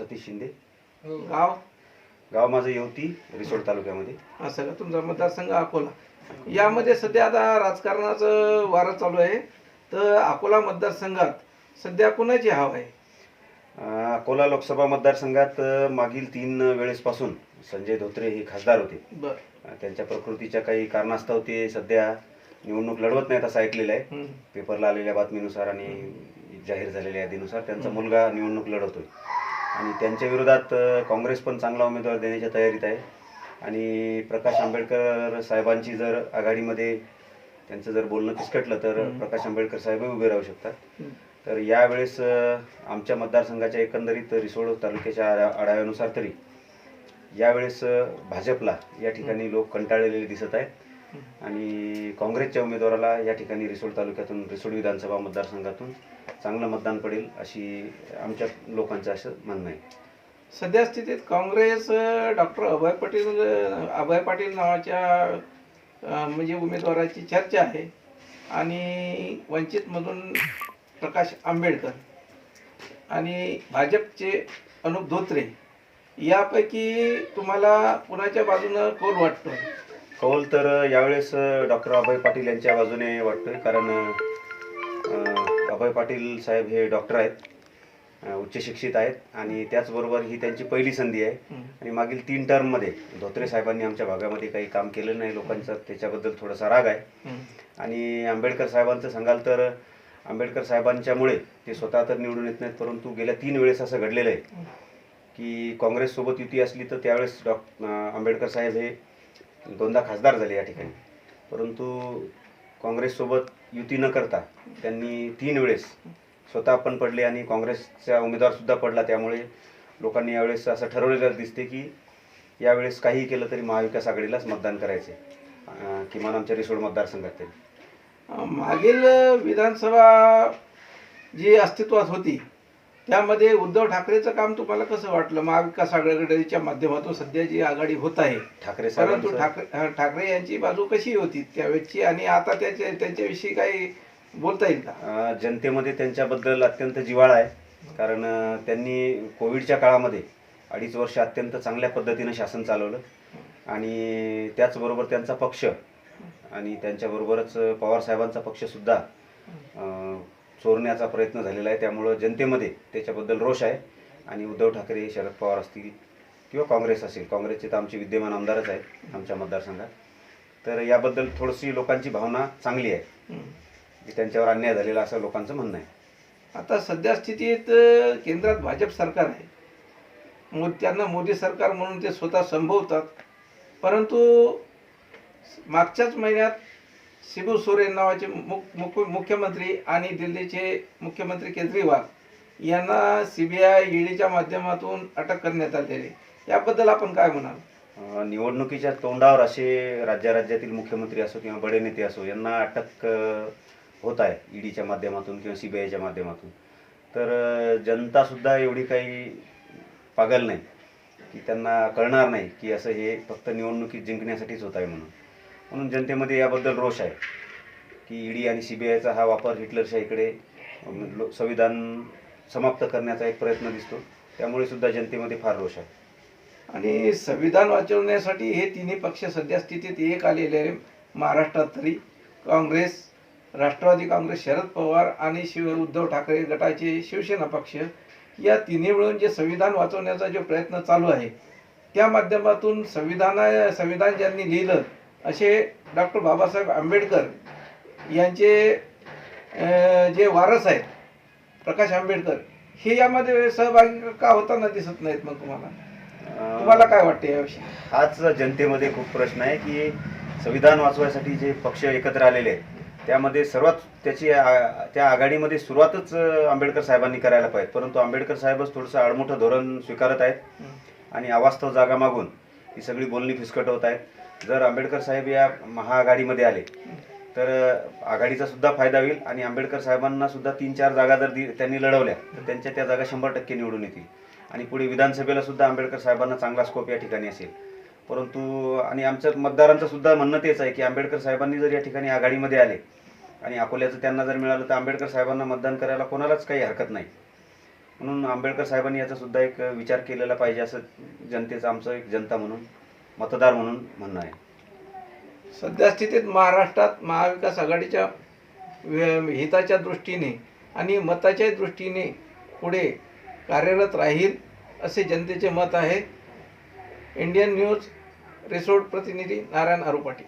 सतीश शिंदे. गाव? गाव माझं येवती रिसोड तालुक्यामध्ये. असं का तुमचा मतदारसंघ अकोला. यामध्ये सध्या आता राजकारणाचं वारं चालू आहे. तर अकोला मतदारसंघात सध्या कुणाची हवा आहे? अं, अकोला लोकसभा मतदारसंघात अं, मागील तीन वेळेसपासून संजय धोत्रे हे खासदार होते. बर. अं, त्यांच्या प्रकृतीच्या काही कारणास्तव ते सध्या निवडणूक लढवत नाहीत असं ऐकलेलं आहे. हम्म. पेपरला आलेल्या बातमीनुसार आणि जाहीर झालेल्या यादीनुसार त्यांचा मुलगा निवडणूक लढवतोय. आणि त्यांच्या विरोधात काँग्रेस पण चांगला उमेदवार देण्याच्या तयारीत आहे आणि प्रकाश आंबेडकर साहेबांची जर आघाडीमध्ये त्यांचं जर बोलणं फिसकटलं तर. प्रकाश आंबेडकर साहेब उभे राहू शकतात. तर यावेळेस आमच्या मतदारसंघाच्या एकंदरीत रिसोड तालुक्याच्या आढा- आढाव्यानुसार तरी यावेळेस भाजपला या ठिकाणी लोक कंटाळलेले दिसत आहेत आणि काँग्रेसच्या उमेदवाराला या ठिकाणी रिसोड तालुक्यातून रिसोड विधानसभा मतदारसंघातून चांगलं मतदान पडेल अशी आमच्या लोकांचं असं म्हणणं आहे. सध्या स्थितीत काँग्रेस डॉक्टर अभय पाटील अभय पाटील नावाच्या म्हणजे उमेदवाराची चर्चा आहे. आणि वंचितमधून प्रकाश आंबेडकर आणि भाजपचे अनुप धोत्रे यापैकी तुम्हाला कुणाच्या बाजूनं कौल वाटतो कौल तर यावेळेस डॉक्टर अभय पाटील यांच्या बाजूने वाटतोय. कारण अभय पाटील साहेब हे डॉक्टर आहेत. उच्च शिक्षित आहेत. आणि त्याचबरोबर ही त्यांची पहिली संधी आहे. आणि मागील तीन टर्ममध्ये धोत्रे साहेबांनी आमच्या भागामध्ये काही काम केलं नाही. लोकांचा त्याच्याबद्दल थोडासा राग आहे. आणि आंबेडकर साहेबांचं सांगाल तर आंबेडकर साहेबांच्यामुळे ते स्वतः तर निवडून येत नाहीत परंतु गेल्या तीन वेळेस असं घडलेलं आहे. की काँग्रेससोबत युती असली तर त्यावेळेस डॉ आंबेडकर साहेब हे दोनदा खासदार झाले या ठिकाणी. परंतु काँग्रेससोबत युती न करता त्यांनी तीन वेळेस स्वतः पण पडले आणि काँग्रेसचा उमेदवारसुद्धा पडला. त्यामुळे लोकांनी यावेळेस असं ठरवलेलं दिसते की यावेळेस काही केलं तरी महाविकास आघाडीलाच मतदान करायचे किमान आमच्या रिसोड मतदारसंघात तरी. मागील विधानसभा जी अस्तित्वात होती त्यामध्ये उद्धव ठाकरेचं काम तुम्हाला कसं वाटलं? महाविकास आघाडीच्या माध्यमातून सध्या जी आघाडी होत आहे. ठाकरे परंतु ठाकरे ठाकरे यांची बाजू कशी होती त्यावेळची? आणि आता त्याच्या त्यांच्याविषयी काही बोलता येईल का? जनतेमध्ये त्यांच्याबद्दल अत्यंत जिव्हाळा आहे. कारण त्यांनी कोविडच्या काळामध्ये अडीच वर्ष अत्यंत चांगल्या पद्धतीनं शासन चालवलं. आणि त्याचबरोबर त्यांचा पक्ष आणि त्यांच्याबरोबरच पवार साहेबांचा पक्षसुद्धा अं, चोरण्याचा प्रयत्न झालेला आहे. त्यामुळं जनतेमध्ये त्याच्याबद्दल रोष आहे. आणि उद्धव ठाकरे शरद पवार असतील किंवा काँग्रेस असेल काँग्रेसचे तर आमचे विद्यमान आमदारच आहेत आमच्या मतदारसंघात. तर याबद्दल थोडीशी लोकांची भावना चांगली आहे. की त्यांच्यावर अन्याय झालेला असं लोकांचं म्हणणं आहे. आता सध्या स्थितीत केंद्रात भाजप सरकार आहे. मो त्यांना मोदी सरकार म्हणून ते स्वतः संभवतात. परंतु मागच्याच महिन्यात शिबू सोरेन नावाचे मुख मुख मुख्यमंत्री आणि दिल्लीचे मुख्यमंत्री केजरीवाल यांना सी बी आय ईडीच्या माध्यमातून अटक करण्यात आलेली याबद्दल आपण काय म्हणाल? निवडणुकीच्या तोंडावर असे राज्याराज्यातील मुख्यमंत्री असो किंवा बडे नेते असो यांना अटक होत आहे ईडीच्या माध्यमातून किंवा सी बी आयच्या माध्यमातून. तर जनतासुद्धा एवढी काही पागल नाही की त्यांना कळणार नाही की असं हे फक्त निवडणुकीत जिंकण्यासाठीच होत आहे म्हणून. म्हणून जनतेमध्ये याबद्दल रोष आहे की ईडी आणि सी बी आयचा हा वापर हिटलरशाहीकडे लो- संविधान समाप्त करण्याचा एक प्रयत्न दिसतो. त्यामुळे सुद्धा जनतेमध्ये फार रोष आहे. आणि संविधान वाचवण्यासाठी हे तिन्ही पक्ष सध्या स्थितीत एक आलेले आहे महाराष्ट्रात तरी. काँग्रेस राष्ट्रवादी काँग्रेस शरद पवार आणि शिव उद्धव ठाकरे गटाचे शिवसेना पक्ष या तिन्ही मिळून जे संविधान वाचवण्याचा जो प्रयत्न चालू आहे त्या माध्यमातून संविधाना संविधान ज्यांनी लिहिलं असे डॉक्टर बाबासाहेब आंबेडकर यांचे जे वारस आहेत प्रकाश आंबेडकर हे यामध्ये सहभागी का होताना दिसत नाहीत मग तुम्हाला? तुम्हाला काय वाटते याविषयी? हाच जनतेमध्ये खूप प्रश्न आहे की संविधान वाचवायसाठी जे पक्ष एकत्र आलेले आहेत त्यामध्ये सर्वात त्याची त्या आघाडीमध्ये सुरुवातच आंबेडकर साहेबांनी करायला पाहिजे. परंतु आंबेडकर साहेबच थोडंसं आडमोठं धोरण स्वीकारत आहेत आणि अवास्तव जागा मागून ही सगळी बोलणी फिसकट होत आहेत जर आंबेडकर साहेब या महाआघाडीमध्ये आले तर आघाडीचा सुद्धा फायदा होईल आणि आंबेडकर साहेबांना सुद्धा तीन चार जागा जर दि- त्यांनी लढवल्या तर त्यांच्या त्या जागा शंभर टक्के निवडून येतील. आणि पुढे विधानसभेला सुद्धा आंबेडकर साहेबांना चांगला स्कोप या ठिकाणी असेल. परंतु आणि आमच्या मतदारांचं सुद्धा म्हणणं तेच आहे की आंबेडकर साहेबांनी जर या ठिकाणी आघाडीमध्ये आले आणि अकोल्याचं त्यांना जर मिळालं तर आंबेडकर साहेबांना मतदान करायला कोणालाच काही हरकत नाही. म्हणून आंबेडकर साहेबांनी याचा सुद्धा एक विचार केलेला पाहिजे असं जनतेचं आमचं एक जनता म्हणून मतदार म्हणून म्हणणं आहे. सध्या स्थितीत महाराष्ट्रात महाविकास आघाडीच्या हिताच्या दृष्टीने आणि मताच्या दृष्टीने पुढे कार्यरत राहील असे जनतेचे मत आहे. इंडियन न्यूज रिसोर्ट प्रतिनिधी नारायण आरुपाटी